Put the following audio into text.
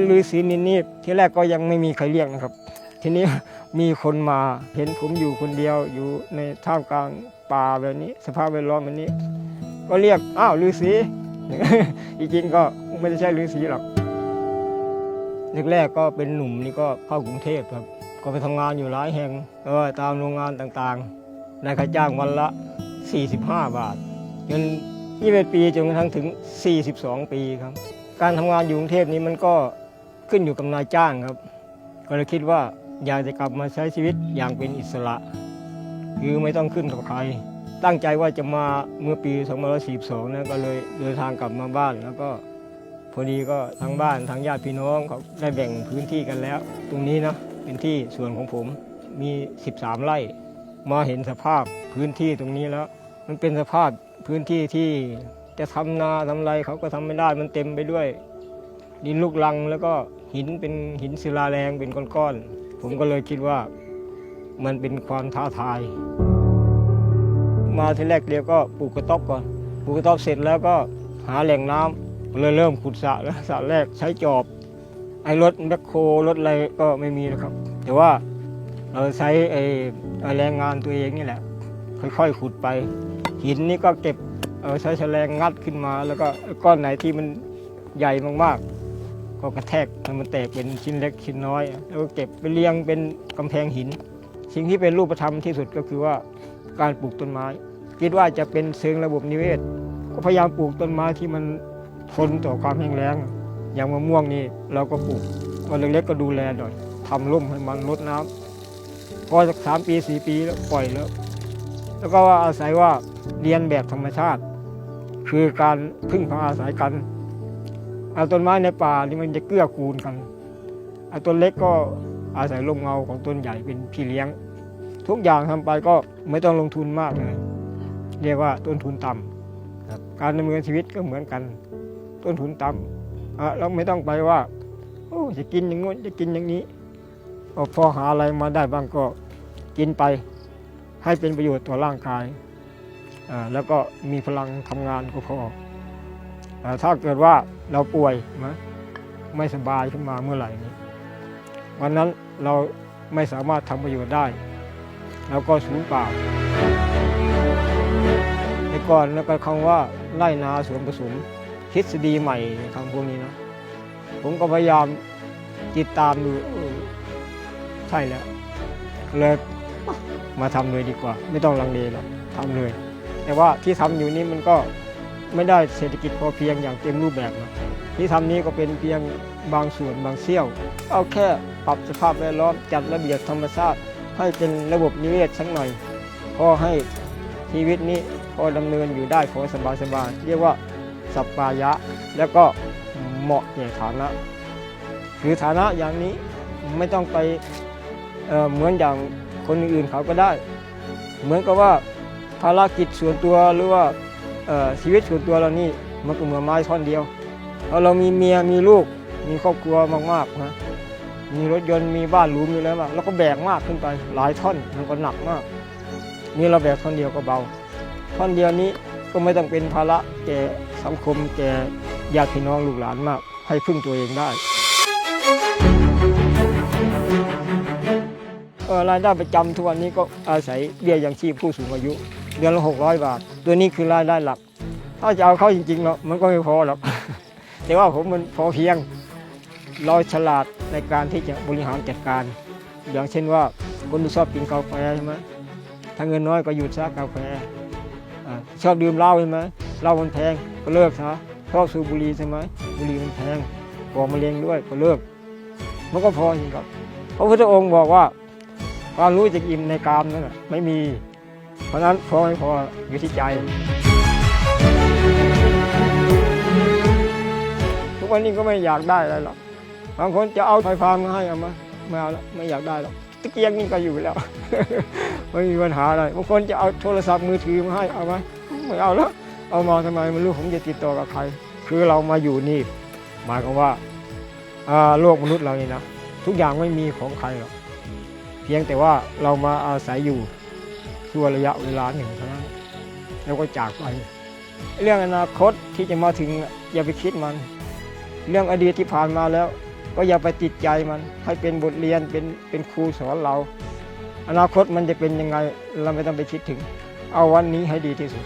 ฤาษีนินนี่ที่แรกก็ยังไม่มีใครเรียกนะครับ ทีนี้มีคนมาเห็นผมอยู่คนเดียวอยู่ในท่ามกลางป่าแบบนี้ สภาพแวดล้อมแบบนี้ ก็เรียกอ้าวฤาษีจริงๆก็ไม่ได้ใช่ฤาษีหรอกแรกๆก็เป็นหนุ่มนี่ก็เข้ากรุงเทพครับ ก็ไปทำงานอยู่หลายแห่งเออตามโรงงานต่างๆได้ค่าจ้างวันละ 45 บาทจน21ปีจนกระทั่งถึง 42 ปีครับ การทำงานอยู่กรุงเทพนี้มันก็ ขึ้นอยู่กับนายจ้างครับ ก็เลยคิดว่าอยากจะกลับมาใช้ชีวิตอย่างเป็นอิสระ คือไม่ต้องขึ้นกับใคร ตั้งใจว่าจะมาเมื่อปี2542นะก็เลยเดินทางกลับมาบ้านแล้วก็พอดีก็ทั้งบ้านทั้งญาติพี่น้องเขาได้แบ่งพื้นที่กันแล้ว ตรงนี้นะเป็นที่ส่วนของผมมี 13 ไร่ มาเห็นสภาพพื้นที่ตรงนี้แล้ว มันเป็นสภาพพื้นที่ที่จะทำนาทำไรเขาก็ทำไม่ได้มันเต็มไปด้วยดินลูกลังแล้วก็ หินเป็นหินศิลาแรงเป็นก้อนๆผมก็เลยคิดว่ามันเป็นความท้าทาย มาทีแรกเดียวก็ปลูกกระต๊อบก่อนปลูกกระต๊อบเสร็จแล้วก็หาแหล่งน้ำเลยเริ่มขุดสระแล้วสระแรกใช้จอบ ไอ้รถแบคโครถอะไรก็ไม่มีนะครับ แต่ว่าเราใช้ไอ้แรงงานตัวเองนี่แหละ ค่อยๆขุดไป หินนี่ก็เก็บใช้แฉลงงัดขึ้นมา แล้วก็ก้อนไหนที่มันใหญ่มากๆ ก็กระแทกให้มันแตกเป็นชิ้นเล็กชิ้นน้อย แล้วก็เก็บไปเรียงเป็นกำแพงหิน สิ่งที่เป็นรูปธรรมที่สุดก็คือว่าการปลูกต้นไม้ คิดว่าจะเป็นเชิงระบบนิเวศ ก็พยายามปลูกต้นไม้ที่มันทนต่อความแห้งแล้ง อย่างมะม่วงนี่เราก็ปลูกวันเล็กๆก็ดูแลหน่อยทำร่มให้มันรดน้ำพอสักสามปีสี่ปีแล้วปล่อยแล้ว แล้วก็ว่าอาศัยว่าเรียนแบบธรรมชาติ คือการพึ่งพาอาศัยกัน เอาต้นไม้ในป่านี่มันจะเกื้อกูลกันเอาต้นเล็กก็อาศัยร่มเงาของต้นใหญ่เป็นพี่เลี้ยง ทุกอย่างทำไปก็ไม่ต้องลงทุนมากเลย เรียกว่าต้นทุนต่ำครับการดำเนินชีวิตก็เหมือนกัน ต้นทุนต่ำอะเราไม่ต้องไปว่าโอ้จะกินอย่างงู้นจะกินอย่างนี้ก็พอหาอะไรมาได้บ้างก็กินไป ให้เป็นประโยชน์ต่อร่างกายอ่าแล้วก็มีพลังทำงานก็พออ่า ถ้าเกิดว่าเราป่วยไม่สบายขึ้นมาเมื่อไหร่นี้วันนั้นเราไม่สามารถทำประโยชน์ได้แล้วก็สูญเปล่าในก่อนแล้วก็คำว่าไร่นาสวนผสมทฤษฎีใหม่คำพวกนี้นะผมก็พยายามติดตามดูใช่แล้วเลยมาทำเลยดีกว่า ไม่ต้องลังเลหรอกทำเลย แต่ว่าที่ทำอยู่นี้มันก็ ไม่ได้เศรษฐกิจพอเพียงอย่างเต็มรูปแบบนะที่ทำนี้ก็เป็นเพียงบางส่วนบางเสี้ยว เอาแค่ปรับสภาพแวดล้อมจัดระเบียบธรรมชาติ ให้เป็นระบบนิเวศสักหน่อย พอให้ชีวิตนี้พอดำเนินอยู่ได้พอสบายสบายๆเรียกว่าสัปปายะ แล้วก็เหมาะแก่ฐานะคือฐานะอย่างนี้ไม่ต้องไปเเหมือนอย่างคนอื่นเขาก็ได้ เหมือนกับว่าภารกิจส่วนตัวหรือว่า ชีวิตส่วนตัวเรานี่มันก็เหมือนไม้ท่อนเดียวพอเรามีเมียมีลูกมีครอบครัวมากๆนะมีรถยนต์มีบ้านหรูมีอะไรมากแล้วก็แบกมากขึ้นไปหลายท่อนมันก็หนักมาก นี่เราแบกท่อนเดียวก็เบา ท่อนเดียวนี้ก็ไม่ต้องเป็นภาระแก่สังคมแก่ญาติพี่น้องลูกหลานมาก ให้พึ่งตัวเองได้รายได้ประจำทุกวันนี้ก็อาศัยเบี้ยยังชีพผู้สูงอายุ เดือนละ600 บาท ตัวนี้คือรายได้หลัก ถ้าจะเอาเข้าจริงๆเนาะมันก็ไม่พอหรอก แต่ว่าผมมันพอเพียงเราฉลาดในการที่จะบริหารจัดการ อย่างเช่นว่าคนที่ชอบกินกาแฟใช่ไหมถ้าเงินน้อยก็หยุดซะกาแฟอชอบดื่มเหล้าใช่ไหมเหล้ามันแพงก็เลิกซะชอบสูบบุหรี่ใช่ไหมบุหรี่มันแพงก่อมะเร็งด้วยก็เลิก มันก็พอจริงครับพระพุทธองค์บอกว่าความรู้จะอิ่มในกามนั่นนะไม่มี เพราะฉะนั้นพอไม่พออยู่ที่ใจ ทุกวันนี้ก็ไม่อยากได้อะไรหรอกบางคนจะเอาไฟฟ้ามาให้เอามาไม่เอาแล้วไม่อยากได้หรอกตะเกียงนี่ก็อยู่แล้ว ไม่มีปัญหาอะไรบางคนจะเอาโทรศัพท์มือถือมาให้เอาไหมไม่เอาแล้วเอามาทำไมไม่รู้ผมจะติดต่อกับใคร คือเรามาอยู่นี่ หมายความว่าอ่าโลกมนุษย์เรานี่นะทุกอย่างไม่มีของใครหรอกเพียงแต่ว่าเรามาอาศัยอยู่ ชั่วระยะเวลาหนึ่งเท่านั้นแล้วก็จากไป เรื่องอนาคตที่จะมาถึงอย่าไปคิดมัน เรื่องอดีตที่ผ่านมาแล้ว ก็อย่าไปติดใจมัน ให้เป็นบทเรียนเป็นเป็นครูสอนเรา อนาคตมันจะเป็นยังไงเราไม่ต้องไปคิดถึง เอาวันนี้ให้ดีที่สุด